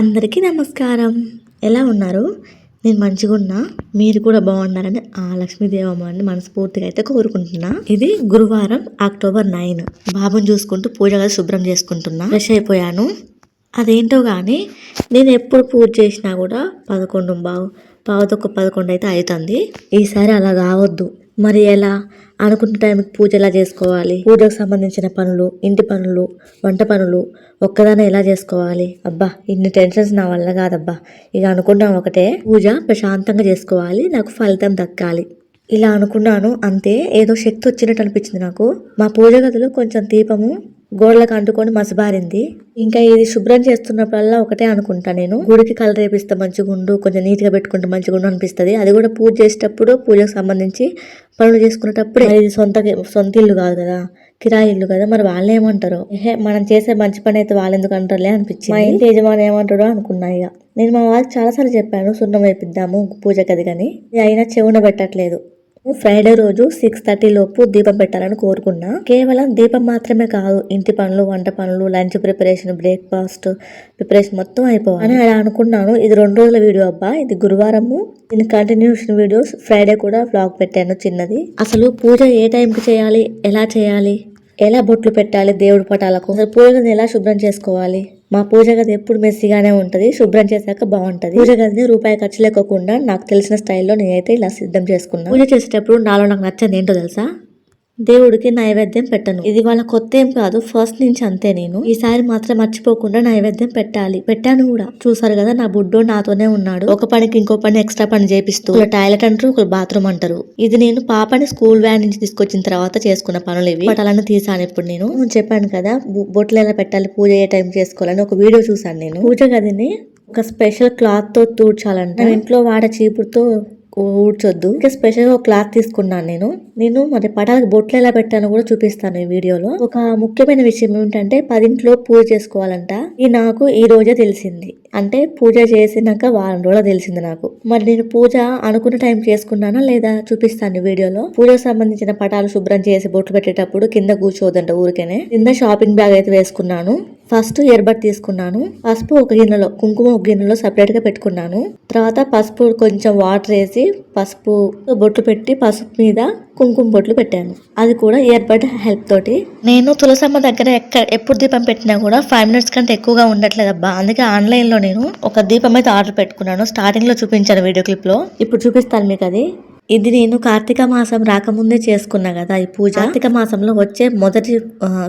అందరికీ నమస్కారం. ఎలా ఉన్నారు? నేను మంచిగా ఉన్నా. మీరు కూడా బాగున్నారని ఆ లక్ష్మీదేవమ్మని మనస్ఫూర్తిగా అయితే కోరుకుంటున్నా. ఇది గురువారం అక్టోబర్ నైన్. బాబుని చూసుకుంటూ పూజ గది శుభ్రం చేసుకుంటున్నా. ఫ్రెష్ అయిపోయాను. అదేంటో కానీ నేను ఎప్పుడు పూజ చేసినా కూడా పదకొండు బావు పావుతొక్క పదకొండు అయితే అవుతుంది. ఈసారి అలా కావద్దు. మరి ఎలా? అనుకున్న టైంకి పూజ ఎలా చేసుకోవాలి? పూజకు సంబంధించిన పనులు ఇంటి పనులు వంట పనులు ఒక్కదానే ఎలా చేసుకోవాలి? అబ్బా ఇన్ని టెన్షన్స్ నా వల్ల కాదబ్బా. ఇక అనుకున్నాం ఒకటే. పూజ ప్రశాంతంగా చేసుకోవాలి నాకు ఫలితం దక్కాలి. ఇలా అనుకున్నాను అంతే. ఏదో శక్తి వచ్చినట్టు అనిపించింది నాకు. మా పూజ గదిలో కొంచెం దీపము గోడలకు అంటుకొని మసబారింది. ఇంకా ఇది శుభ్రం చేస్తున్నప్పుడల్లా ఒకటే అనుకుంటా నేను. గుడికి కలర్ వేపిస్తే మంచిగుండు కొంచెం నీట్గా పెట్టుకుంటే మంచిగుండు అనిపిస్తుంది. అది కూడా పూజ చేసేటప్పుడు పూజకు సంబంధించి పనులు చేసుకునేటప్పుడు. ఇది సొంత సొంత ఇల్లు కాదు కదా కిరాయి ఇల్లు కదా మరి వాళ్ళు ఏమంటారు? ఏహే మనం చేసే మంచి పని అయితే వాళ్ళు ఎందుకు అంటారులే అనిపించింది. మా ఇంటి యజమాని ఏమంటాడో అనుకున్నా ఇక. నేను మా వాళ్ళకి చాలాసార్లు చెప్పాను సున్నం వేపిద్దాము పూజ గది కానీ అయినా చెవున పెట్టట్లేదు. ఫ్రైడే రోజు సిక్స్ థర్టీ లోపు దీపం పెట్టాలని కోరుకున్నా. కేవలం దీపం మాత్రమే కాదు ఇంటి పనులు వంట పనులు లంచ్ ప్రిపరేషన్ బ్రేక్ఫాస్ట్ ప్రిపరేషన్ మొత్తం అయిపోవాలి. అని అలా అనుకున్నాను. ఇది రెండు రోజుల వీడియో అబ్బా. ఇది గురువారము. దీని కంటిన్యూషన్ వీడియోస్ ఫ్రైడే కూడా వ్లాగ్ పెట్టాను చిన్నది. అసలు పూజ ఏ టైంకి చేయాలి? ఎలా చేయాలి? ఎలా బొట్లు పెట్టాలి దేవుడి పటాలకు? అసలు పూజలను ఎలా శుభ్రం చేసుకోవాలి? మా పూజ గది ఎప్పుడు మెస్సీగానే ఉంటది శుభ్రం చేశాక బాగుంటది. పూజ గదిని రూపాయి ఖర్చు లేకోకుండా నాకు తెలిసిన స్టైల్లో నేనైతే ఇలా సిద్ధం చేసుకున్నాను పూజ చేసేటప్పుడు నాలో నాకు నచ్చింది ఏంటో తెలుసా? దేవుడికి నైవేద్యం పెట్టను. ఇది వాళ్ళ కొత్త ఏం కాదు ఫస్ట్ నుంచి అంతే నేను. ఈసారి మాత్రం మర్చిపోకుండా నైవేద్యం పెట్టాలి. పెట్టాను కూడా. చూసారు కదా నా బుడ్డో నాతోనే ఉన్నాడు. ఒక పనికి ఇంకో పని ఎక్స్ట్రా పని చేపిస్తూ ఒక టాయిలెట్ అంటారు ఒక బాత్రూమ్ అంటారు. ఇది నేను పాపని స్కూల్ వ్యాన్ నుంచి తీసుకొచ్చిన తర్వాత చేసుకున్న పనులు ఇవి. అలానే తీసాను ఇప్పుడు నేను. చెప్పాను కదా బొట్లు ఎలా పెట్టాలి పూజ ఏ టైం చేసుకోవాలని ఒక వీడియో చూసాను నేను. పూజ గదిని ఒక స్పెషల్ క్లాత్తో తూడ్చాలంట. ఇంట్లో వాడే చీపురుతో ఊడ్చొద్దు. ఇంకా స్పెషల్గా ఒక క్లాత్ తీసుకున్నాను నేను. నేను మరి పటాలకు బొట్లు ఎలా పెట్టానో కూడా చూపిస్తాను ఈ వీడియోలో. ఒక ముఖ్యమైన విషయం ఏంటంటే పదింట్లో పూజ చేసుకోవాలంట. ఇది నాకు ఈ రోజే తెలిసింది. అంటే పూజ చేసినాక వారం రోజులు తెలిసింది నాకు. మరి నేను పూజ అనుకున్న టైం చేసుకున్నానా లేదా చూపిస్తాను వీడియోలో? పూజకు సంబంధించిన పటాలు శుభ్రం చేసి బొట్లు పెట్టేటప్పుడు కింద కూర్చోదంట ఊరికేనే. కింద షాపింగ్ బ్యాగ్ అయితే వేసుకున్నాను. ఫస్ట్ ఎర్బట్ తీసుకున్నాను. పసుపు ఒక గిన్నెలో కుంకుమ ఒక గిన్నెలో సపరేట్గా పెట్టుకున్నాను. తర్వాత పసుపు కొంచెం వాటర్ వేసి పసుపు బొట్లు పెట్టి పసుపు మీద కుంకుమ బొట్లు పెట్టాను. అది కూడా ఇయర్బడ్ హెల్ప్ తోటి. నేను తులసమ్మ దగ్గర ఎక్కడ ఎప్పుడు దీపం పెట్టినా కూడా ఫైవ్ మినిట్స్ కంటే ఎక్కువగా ఉండట్లేదు అబ్బా. అందుకే ఆన్లైన్లో నేను ఒక దీపం అయితే ఆర్డర్ పెట్టుకున్నాను. స్టార్టింగ్లో చూపించాను వీడియో క్లిప్లో ఇప్పుడు చూపిస్తాను మీకు అది. ఇది నేను కార్తీక మాసం రాకముందే చేసుకున్నా కదా ఈ పూజ. కార్తీక మాసంలో వచ్చే మొదటి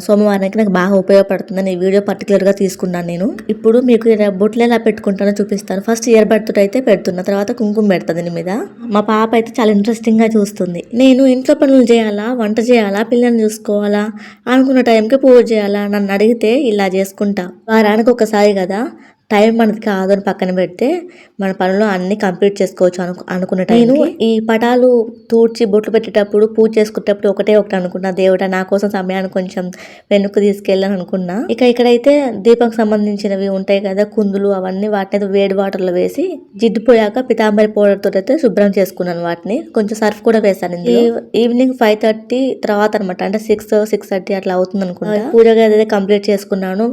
సోమవారానికి నాకు బాగా ఉపయోగపడుతుందని ఈ వీడియో పర్టికులర్గా తీసుకున్నాను నేను. ఇప్పుడు మీకు బొట్లు ఎలా పెట్టుకుంటానో చూపిస్తాను. ఫస్ట్ ఇయర్ బడ్తో అయితే పెడుతున్నా తర్వాత కుంకుమ పెడతా దీని మీద. మా పాప అయితే చాలా ఇంట్రెస్టింగ్గా చూస్తుంది. నేను ఇంట్లో పనులు చేయాలా వంట చేయాలా పిల్లల్ని చూసుకోవాలా అనుకున్న టైంకి పూజ చేయాలా నన్ను అడిగితే ఇలా చేసుకుంటా. వారానికి ఒకసారి కదా టైం మనకి కాదు అని పక్కన పెడితే మన పనులు అన్ని కంప్లీట్ చేసుకోవచ్చు అను అనుకున్న నేను ఈ పటాలు తూడ్చి బొట్లు పెట్టేటప్పుడు పూజ చేసుకునేటప్పుడు ఒకటే ఒకటి అనుకున్నా. దేవుడా నా కోసం సమయాన్ని కొంచెం వెనుక్కు తీసుకెళ్ళని అనుకున్నా. ఇక ఇక్కడైతే దీపం సంబంధించినవి ఉంటాయి కదా కుందులు అవన్నీ వాటిని వేడి వాటర్లో వేసి జిడ్డుపోయాక పితాంబరి పౌడర్ తోటి అయితే శుభ్రం చేసుకున్నాను వాటిని. కొంచెం సర్ఫ్ కూడా వేసాను ఇందులో. ఈవినింగ్ ఫైవ్ థర్టీ తర్వాత అనమాట అంటే సిక్స్ సిక్స్ థర్టీ అట్లా అవుతుంది అనుకుంటా పూజ గది కంప్లీట్ చేసుకున్నాను.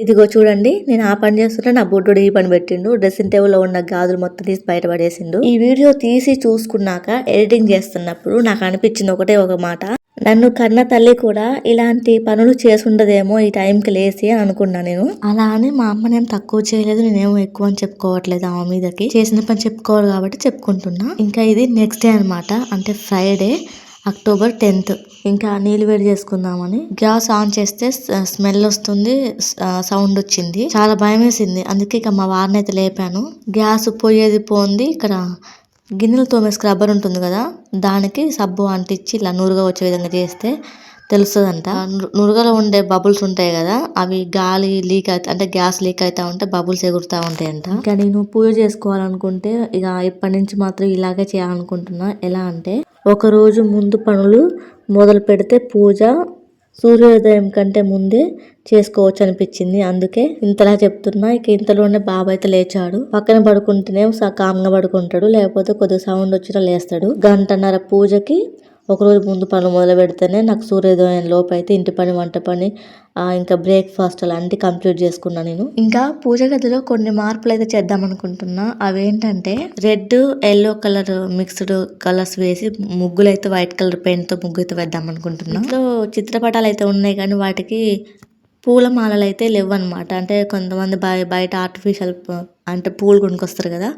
ఇదిగో చూడండి నేను ఆ పని చేస్తుంటే నా బుడ్డుడు ఈ పని పెట్టిండు. డ్రెస్సింగ్ టేబుల్లో ఉన్న గాజులు మొత్తం తీసి బయటపడేసిండు ఈ వీడియో తీసి చూసుకున్నాక ఎడిటింగ్ చేస్తున్నప్పుడు నాకు అనిపించింది ఒకటే ఒక మాట. నన్ను కన్న తల్లి కూడా ఇలాంటి పనులు చేసుండదేమో ఈ టైంకి లేసి అని అనుకున్నా నేను. అలా అని మా అమ్మ నేను తక్కువ చేయలేదు నేనేమో ఎక్కువ అని చెప్పుకోవట్లేదు ఆమె మీదకి. చేసిన పని చెప్పుకోవాలి కాబట్టి చెప్పుకుంటున్నా. ఇంకా ఇది నెక్స్ట్ డే అన్నమాట. అంటే ఫ్రైడే అక్టోబర్ టెన్త్. ఇంకా నీళ్ళు వేడి చేసుకుందామని. గ్యాస్ ఆన్ చేస్తే స్మెల్ వస్తుంది సౌండ్ వచ్చింది. చాలా భయం వేసింది. అందుకే ఇక మా వారిని అయితే లేపాను. గ్యాస్ పోయేది పోంది. ఇక్కడ గిన్నెలు తోమే స్క్రబ్బర్ ఉంటుంది కదా దానికి సబ్బు అంటించి ఇలా నూరుగా వచ్చే విధంగా చేస్తే తెలుస్తుందంట. ను- నురగలో ఉండే బబుల్స్ ఉంటాయి కదా అవి గాలి లీక్ అవుతా అంటే గ్యాస్ లీక్ అవుతా ఉంటే బబుల్స్ ఎగురుతూ ఉంటాయంట. ఇంకా నేను పూజ చేసుకోవాలనుకుంటే ఇక ఇప్పటి నుంచి మాత్రం ఇలాగే చేయాలనుకుంటున్నా. ఎలా అంటే ఒకరోజు ముందు పనులు మొదలు పెడితే పూజ సూర్యోదయం కంటే ముందే చేసుకోవచ్చు అనిపించింది. అందుకే ఇంతలా చెప్తున్నా ఇక ఇంతలోనే బాబు అయితే లేచాడు. పక్కన పడుకుంటేనే కామ్గా పడుకుంటాడు. లేకపోతే కొద్దిగా సౌండ్ వచ్చినా లేస్తాడు. గంటన్నర పూజకి ఒక రోజు ముందు పనులు మొదలు పెడితేనే నాకు సూర్యోదయం లోపు అయితే ఇంటి పని వంట పని ఇంకా బ్రేక్ఫాస్ట్ అలాంటివి కంప్లీట్ చేసుకున్నా నేను. ఇంకా పూజ గదిలో కొన్ని మార్పులు అయితే చేద్దాం అనుకుంటున్నా. అవేంటంటే red yellow colour mixed colours వేసి ముగ్గులు అయితే వైట్ కలర్ పెయింట్తో ముగ్గు అయితే వేద్దాం అనుకుంటున్నా. ఇంట్లో చిత్రపటాలు అయితే ఉన్నాయి కానీ వాటికి పూల మాలలు అయితే లేవన్నమాట. అంటే కొంతమంది బయ బయట ఆర్టిఫిషియల్ అంటే పూలు కొనుక్కొస్తారు కదా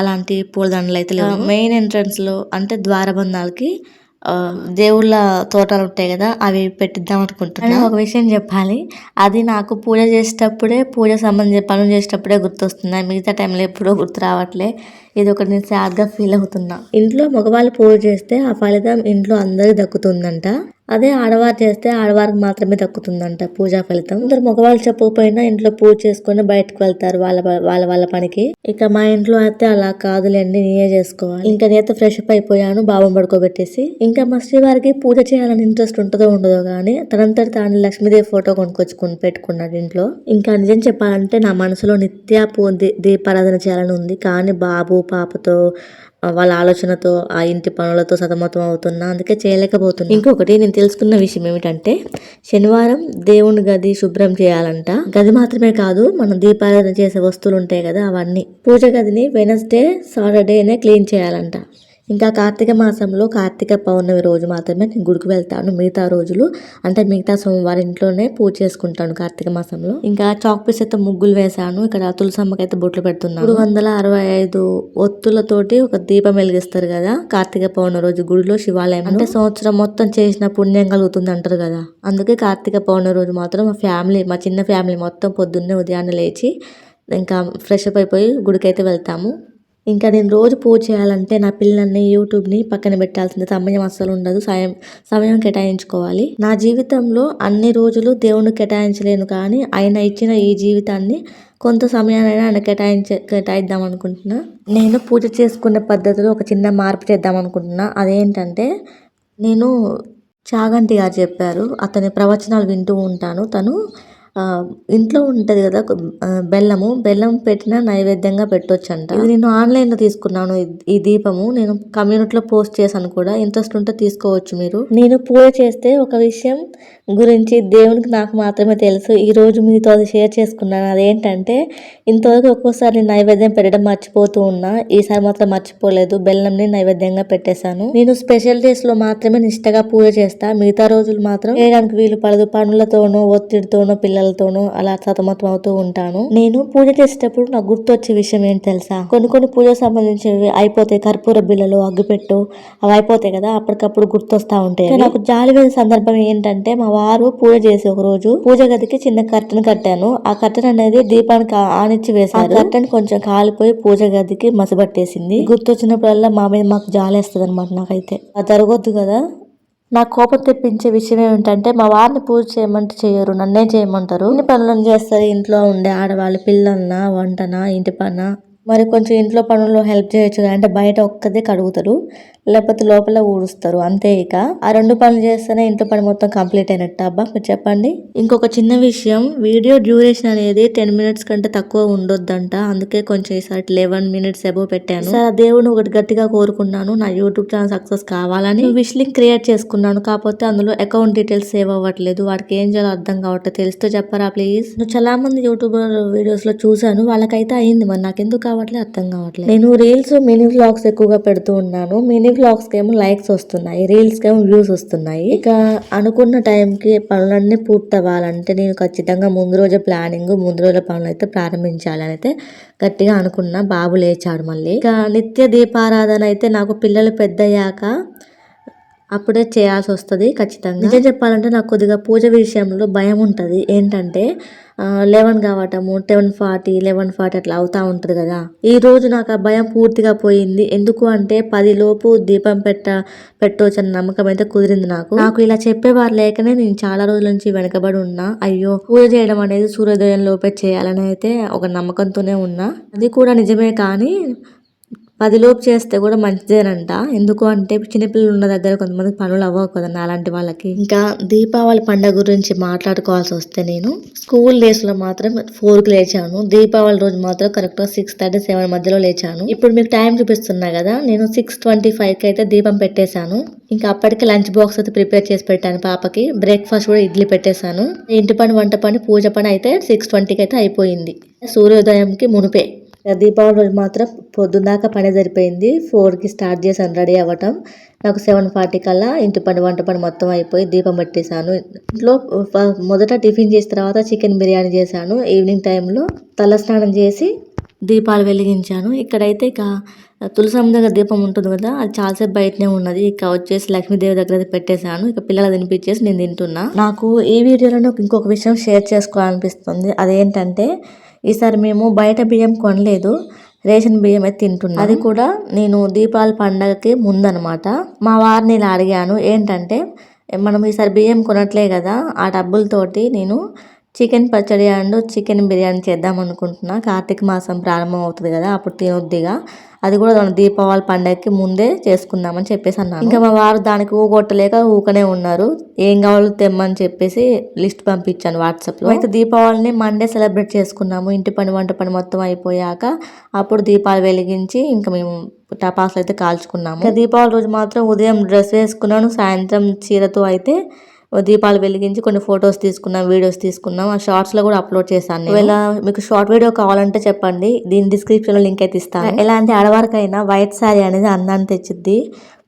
అలాంటి పూలదండలు అయితే లేవు. మెయిన్ ఎంట్రన్స్లో అంటే ద్వారబంధాలకి దేవుళ్ళ తోటలు ఉంటాయి కదా అవి పెట్టిద్దాం అనుకుంటున్నాను ఒక విషయం చెప్పాలి. అది నాకు పూజ చేసేటప్పుడే పూజ సంబంధించి పనులు చేసేటప్పుడే గుర్తొస్తుంది? మిగతా టైంలో ఎప్పుడూ గుర్తు రావట్లే. ఇది ఒకటి నేను సాడ్గా ఫీల్ అవుతున్నా. ఇంట్లో మగవాళ్ళు పూజ చేస్తే ఆ ఫలితం ఇంట్లో అందరికి దక్కుతుందంట. అదే ఆడవారు చేస్తే ఆడవారికి మాత్రమే దక్కుతుందంట పూజా ఫలితం. ఇద్దరు మగవాళ్ళు చెప్పకపోయినా ఇంట్లో పూజ చేసుకొని బయటకు వెళ్తారు వాళ్ళ వాళ్ళ వాళ్ళ పనికి. ఇక మా ఇంట్లో అయితే అలా కాదులేండి నేనే చేసుకోవాలి. ఇంకా నేత ఫ్రెష్ అప్ అయిపోయాను బాబుని పడుకోబెట్టేసి. ఇంకా మా శ్రీవారికి పూజ చేయాలని ఇంట్రెస్ట్ ఉంటుందో ఉండదో కానీ తనంతట తాను లక్ష్మీదేవి ఫోటో కొనుక్కొచ్చుకుని పెట్టుకున్నాడు ఇంట్లో. ఇంకా నిజం చెప్పాలంటే నా మనసులో నిత్య పూ దీపారాధన చేయాలని ఉంది. కానీ బాబు పాపతో వాళ్ళ ఆలోచనతో ఆ ఇంటి పనులతో సతమతం అవుతున్నా అందుకే చేయలేకపోతున్నా. ఇంకొకటి నేను తెలుసుకున్న విషయం ఏమిటంటే శనివారం దేవుని గది శుభ్రం చేయాలంట. గది మాత్రమే కాదు మనం దీపారాధన చేసే వస్తువులు ఉంటాయి కదా అవన్నీ. పూజ గదిని వెనస్డే సాటర్డేనే క్లీన్ చేయాలంట. ఇంకా కార్తీక మాసంలో కార్తీక పౌర్ణమి రోజు మాత్రమే నేను గుడికి వెళ్తాను. మిగతా రోజులు అంటే మిగతా సోమవారం ఇంట్లోనే పూజ చేసుకుంటాను కార్తీక మాసంలో. ఇంకా చాక్ పీస్ అయితే ముగ్గులు వేశాను. ఇక్కడ తులసమ్మకి అయితే బొట్లు పెడుతున్నాను. మూడు వందల అరవై ఐదు ఒత్తులతోటి ఒక దీపం వెలిగిస్తారు కదా కార్తీక పౌర్ణమి రోజు గుడిలో శివాలయం అంటే సంవత్సరం మొత్తం చేసిన పుణ్యం కలుగుతుంది అంటారు కదా. అందుకే కార్తీక పౌర్ణమి రోజు మాత్రం మా ఫ్యామిలీ మా చిన్న ఫ్యామిలీ మొత్తం పొద్దున్నే ఉదయాన్నే లేచి ఇంకా ఫ్రెష్ అప్ అయిపోయి గుడికి అయితే వెళ్తాము. ఇంకా నేను రోజు పూజ చేయాలంటే నా పిల్లల్ని యూట్యూబ్ని పక్కన పెట్టాల్సింది సమయం అస్సలు ఉండదు. సమయం సమయం కేటాయించుకోవాలి. నా జీవితంలో అన్ని రోజులు దేవుని కేటాయించలేను కానీ ఆయన ఇచ్చిన ఈ జీవితాన్ని కొంత సమయానైనా ఆయన కేటాయించ కేటాయిద్దాం అనుకుంటున్నా. నేను పూజ చేసుకునే పద్ధతిలో ఒక చిన్న మార్పు చేద్దాం అనుకుంటున్నా. అదేంటంటే నేను చాగంటి గారు చెప్పారు. అతని ప్రవచనాలు వింటూ ఉంటాను. తను ఇంట్లో ఉంటుంది కదా బెల్లము. బెల్లం పెట్టిన నైవేద్యంగా పెట్టొచ్చంట. ఇది నేను ఆన్లైన్లో తీసుకున్నాను ఈ- దీపము. నేను కమ్యూనిటీలో పోస్ట్ చేశాను కూడా. ఇంట్రెస్ట్ ఉంటే తీసుకోవచ్చు మీరు. నేను పూజ చేస్తే ఒక విషయం గురించి దేవునికి నాకు మాత్రమే తెలుసు. ఈరోజు మీతో అది షేర్ చేసుకున్నాను. అదేంటంటే ఇంతవరకు ఒక్కోసారి నేను నైవేద్యం పెట్టడం మర్చిపోతూ ఉన్నా. ఈసారి మాత్రం మర్చిపోలేదు. బెల్లంని నైవేద్యంగా పెట్టేశాను. నేను స్పెషల్ డేస్లో మాత్రమే నిష్టగా పూజ చేస్తా. మిగతా రోజులు మాత్రం చేయడానికి వీలు పడదు. పనులతోనో ఒత్తిడితోనో పిల్లలతోనో అలా సతమతం అవుతూ ఉంటాను. నేను పూజ చేసేటప్పుడు నాకు గుర్తొచ్చే విషయం ఏంటి తెలుసా? కొన్ని కొన్ని పూజ సంబంధించినవి అయిపోతాయి కర్పూర బిళ్ళలు అగ్గిపెట్టు అవి అయిపోతాయి కదా అప్పటికప్పుడు గుర్తొస్తా ఉంటాయి. నాకు జాలి వేసే సందర్భం ఏంటంటే మా వారు పూజ చేసి ఒక రోజు పూజ గదికి చిన్న కర్టన్ కట్టాను. ఆ కర్టన్ అనేది దీపానికి ఆనిచ్చి వేశారు. కర్టన్ కొంచెం కాలిపోయి పూజ గదికి మసబట్టేసింది. గుర్తొచ్చినప్పుడల్లా మా మీద మాకు జాలేస్తుంది అనమాట నాకైతే. అది జరగొద్దు కదా. నాకు కోపం తెప్పించే విషయం ఏమిటంటే మా వారిని పూజ చేయమంటే చేయరు నన్నే చేయమంటారు. ఇన్ని పనులను చేస్తారు? ఇంట్లో ఉండే ఆడవాళ్ళు పిల్లలనా వంటనా ఇంటి పనా? మరి కొంచెం ఇంట్లో పనుల్లో హెల్ప్ చేయొచ్చు అంటే బయట ఒక్కదే కడుగుతారు లేకపోతే లోపల ఊడుస్తారు అంతే ఇక. ఆ రెండు పనులు చేస్తేనే ఇంట్లో పని మొత్తం కంప్లీట్ అయినట్టు. అబ్బా మీరు చెప్పండి. ఇంకొక చిన్న విషయం వీడియో డ్యూరేషన్ అనేది టెన్ మినిట్స్ కంటే తక్కువ ఉండొద్దంట. అందుకే కొంచెం ఈసారి లెవెన్ మినిట్స్ ఎబో పెట్టాను. సార్ దేవుని ఒకటి గట్టిగా కోరుకున్నాను. నా యూట్యూబ్ ఛానల్ సక్సెస్ కావాలని విష్ లింక్ క్రియేట్ చేసుకున్నాను. కాకపోతే అందులో అకౌంట్ డీటెయిల్స్ సేవ్ అవ్వట్లేదు. వాడికి ఏం చేయాలో అర్థం కావట్లేదు. తెలిస్తే చెప్పరా ప్లీజ్? నేను చాలా మంది యూట్యూబర్ వీడియోస్లో చూసాను వాళ్ళకైతే అయింది. మరి నాకు ఎందుకు కావట్లేదు అర్థం కావట్లేదు నేను రీల్స్ మినీ వ్లాగ్స్ ఎక్కువగా పెడుతూ ఉన్నాను. మినీ వ్లాగ్స్కి ఏమో లైక్స్ వస్తున్నాయి రీల్స్కి ఏమో వ్యూస్ వస్తున్నాయి. ఇక అనుకున్న టైంకి పనులన్నీ పూర్తి అవ్వాలంటే నేను ఖచ్చితంగా ముందు రోజే ప్లానింగ్ ముందు రోజే పనులు అయితే ప్రారంభించాలి అని అయితే గట్టిగా అనుకున్నా. బాబు లేచాడు మళ్ళీ. ఇక నిత్య దీపారాధన అయితే నాకు పిల్లలు పెద్దయ్యాక అప్పుడే చేయాల్సి వస్తుంది ఖచ్చితంగా. నిజం చెప్పాలంటే నాకు కొద్దిగా పూజ విషయంలో భయం ఉంటుంది ఏంటంటే లెవెన్ కావటము టెన్ ఫార్టీ లెవెన్ ఫార్టీ అట్లా అవుతా ఉంటుంది కదా. ఈ రోజు నాకు ఆ భయం పూర్తిగా పోయింది. ఎందుకు అంటే పది లోపు దీపం పెట్ట పెట్టవచ్చు అన్న నమ్మకం అయితే కుదిరింది నాకు. నాకు ఇలా చెప్పేవారు లేకనే నేను చాలా రోజుల నుంచి వెనకబడి ఉన్నా. అయ్యో పూజ చేయడం అనేది సూర్యోదయం లోపే చేయాలని అయితే ఒక నమ్మకంతోనే ఉన్నా. అది కూడా నిజమే కానీ పదిలోపు చేస్తే కూడా మంచిదేనంట. ఎందుకు అంటే చిన్నపిల్లలు ఉన్న దగ్గర కొంతమంది పనులు అవ్వవు కదండి అలాంటి వాళ్ళకి. ఇంకా దీపావళి పండుగ గురించి మాట్లాడుకోవాల్సి వస్తే నేను స్కూల్ డేస్లో మాత్రం ఫోర్కి లేచాను. దీపావళి రోజు మాత్రం కరెక్ట్గా సిక్స్ థర్టీ సెవెన్ మధ్యలో లేచాను. ఇప్పుడు మీకు టైం చూపిస్తున్నా కదా నేను సిక్స్ ట్వంటీ ఫైవ్కి అయితే దీపం పెట్టేశాను. ఇంకా అప్పటికి లంచ్ బాక్స్ అయితే ప్రిపేర్ చేసి పెట్టాను పాపకి. బ్రేక్ఫాస్ట్ కూడా ఇడ్లీ పెట్టేశాను. ఇంటి పని వంట పని పూజ పని అయితే సిక్స్ ట్వంటీకి అయితే అయిపోయింది. సూర్యోదయంకి మునిపే. దీపావళి రోజు మాత్రం పొద్దున్న దాకా పని సరిపోయింది. ఫోర్కి స్టార్ట్ చేశాను రెడీ అవ్వటం. నాకు సెవెన్ ఫార్టీ కల్లా ఇంటి పని వంట పని మొత్తం అయిపోయి దీపం పెట్టేశాను. ఇంట్లో మొదట టిఫిన్ చేసిన తర్వాత చికెన్ బిర్యానీ చేశాను. ఈవినింగ్ టైంలో తల స్నానం చేసి దీపాలు వెలిగించాను. ఇక్కడైతే ఇక తులసమ్మ దగ్గర దీపం ఉంటుంది కదా అది చాలాసేపు బయటనే ఉన్నది. ఇక వచ్చేసి లక్ష్మీదేవి దగ్గర అది పెట్టేశాను. ఇక పిల్లలు తినిపించేసి నేను తింటున్నా. నాకు ఈ వీడియోలో నాకు ఇంకొక విషయం షేర్ చేసుకోవాలనిపిస్తుంది. అదేంటంటే ఈసారి మేము బయట బియ్యం కొనలేదు రేషన్ బియ్యం అయితే తింటున్నా. అది కూడా నేను దీపావళి పండగకి ముందనమాట. మా వారిని ఇలా అడిగాను ఏంటంటే మనం ఈసారి బియ్యం కొనట్లే కదా ఆ డబ్బులతోటి నేను చికెన్ పచ్చడి అండ్ చికెన్ బిర్యానీ చేద్దాం అనుకుంటున్నా. కార్తీక మాసం ప్రారంభం అవుతుంది కదా అప్పుడు తినొద్దిగా. అది కూడా దీపావళి పండగకి ముందే చేసుకుందామని చెప్పేసి అన్నాను. ఇంకా మా వారు దానికి ఊగొట్టలేక ఊకనే ఉన్నారు. ఏం కావాలో తెమ్మని చెప్పేసి లిస్ట్ పంపించాను వాట్సాప్లో. అయితే దీపావళిని మండే సెలబ్రేట్ చేసుకున్నాము. ఇంటి పని వంట పని మొత్తం అయిపోయాక అప్పుడు దీపాలు వెలిగించి ఇంకా మేము టపాసులు అయితే కాల్చుకున్నాము. ఇంకా దీపావళి రోజు మాత్రం ఉదయం డ్రెస్ వేసుకున్నాను సాయంత్రం చీరతో అయితే దీపాలు వెలిగించి కొన్ని ఫొటోస్ తీసుకున్నాం వీడియోస్ తీసుకున్నాం. ఆ షార్ట్స్లో కూడా అప్లోడ్ చేశాను. ఒకవేళ మీకు షార్ట్ వీడియో కావాలంటే చెప్పండి. దీని డిస్క్రిప్షన్లో లింక్ అయితే ఇస్తాను. ఎలాంటి ఆడవారికైనా వైట్ శారీ అనేది అందాన్ని తెచ్చిద్ది.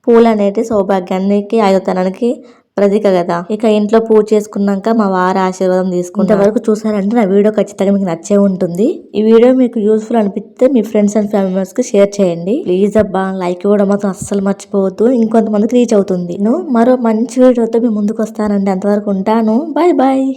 పూలు అనేది సౌభాగ్యానికి ఆయుధనానికి ప్రతీక కదా? ఇక ఇంట్లో పూజ చేసుకున్నాక మా వారి ఆశీర్వాదం తీసుకుంటే వరకు చూసారంటే నా వీడియో ఖచ్చితంగా మీకు నచ్చే ఉంటుంది. ఈ వీడియో మీకు యూస్ఫుల్ అనిపిస్తే మీ ఫ్రెండ్స్ అండ్ ఫ్యామిలీ మెంబర్స్కి షేర్ చేయండి. ప్లీజ్ అబ్బా లైక్ ఇవ్వడం మాత్రం అస్సలు మర్చిపోవద్దు. ఇంకొంతమందికి రీచ్ అవుతుంది. నేను మరో మంచి వీడియోతో మీ ముందుకు వస్తానండి. అంతవరకు ఉంటాను. Bye bye